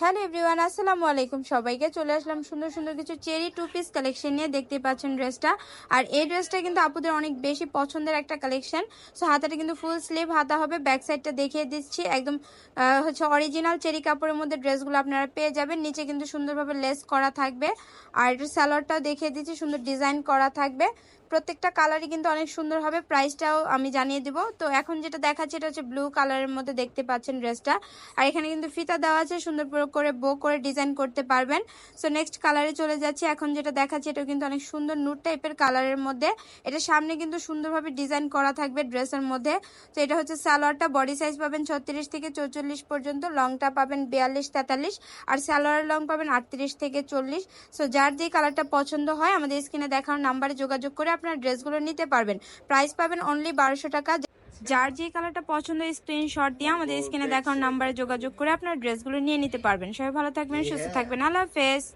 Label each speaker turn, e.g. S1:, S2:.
S1: Hello everyone, আসসালামু আলাইকুম। সবাইকে চলে আসলাম সুন্দর সুন্দর কিছু চেরি টু পিস কালেকশন নিয়ে। দেখতে পাচ্ছেন ড্রেসটা। আর এই ড্রেসটা কিন্তু আপুদের অনেক বেশি পছন্দের একটা কালেকশন। সো, হাতাটা কিন্তু ফুল স্লিভ হাতা হবে। ব্যাক সাইডটা দেখিয়ে দিচ্ছি। একদম হচ্ছে অরিজিনাল চেরি কাপড়ের মধ্যে ড্রেসগুলো আপনারা পেয়ে যাবেন। নিচে কিন্তু সুন্দরভাবে লেস করা থাকবে। আর স্যালোয়ারটাও দেখিয়ে দিচ্ছি। সুন্দর ডিজাইন করা থাকবে। প্রত্যেকটা কালারই কিন্তু অনেক সুন্দর হবে। প্রাইসটাও আমি জানিয়ে দিব। তো এখন যেটা দেখাচ্ছি, এটা হচ্ছে ব্লু কালারের মধ্যে দেখতে পাচ্ছেন ড্রেসটা আর এখানে কিন্তু ফিতা দেওয়া আছে, সুন্দর করে বো করে ডিজাইন করতে পারবেন। সো নেক্সট কালারে চলে যাচ্ছি। এখন যেটা দেখাচ্ছি এটা কিন্তু অনেক সুন্দর নুট টাইপের কালারের মধ্যে। এটা সামনে কিন্তু সুন্দরভাবে ডিজাইন করা থাকবে ড্রেসের মধ্যে। তো এটা হচ্ছে সালোয়ারটা বডি সাইজ পাবেন ছত্রিশ থেকে চৌচল্লিশ পর্যন্ত লংটা পাবেন বিয়াল্লিশ, তেতাল্লিশ, আর সালোয়ারের লং পাবেন আটত্রিশ থেকে চল্লিশ। সো যার যে কালারটা পছন্দ হয়, আমাদের স্ক্রিনে দেখানো নাম্বারে যোগাযোগ করে আপনার ড্রেসগুলো নিতে পারবেন। প্রাইস পাবেন অনলি বারোশো টাকা। যার যে কালারটা পছন্দ স্ক্রিনশট দিয়ে আমাদের স্ক্রিনে দেখার নাম্বারে যোগাযোগ করে আপনার ড্রেসগুলো নিয়ে নিতে পারবেন। সবাই ভালো থাকবেন সুস্থ থাকবেন। আল্লাহ হাফেজ।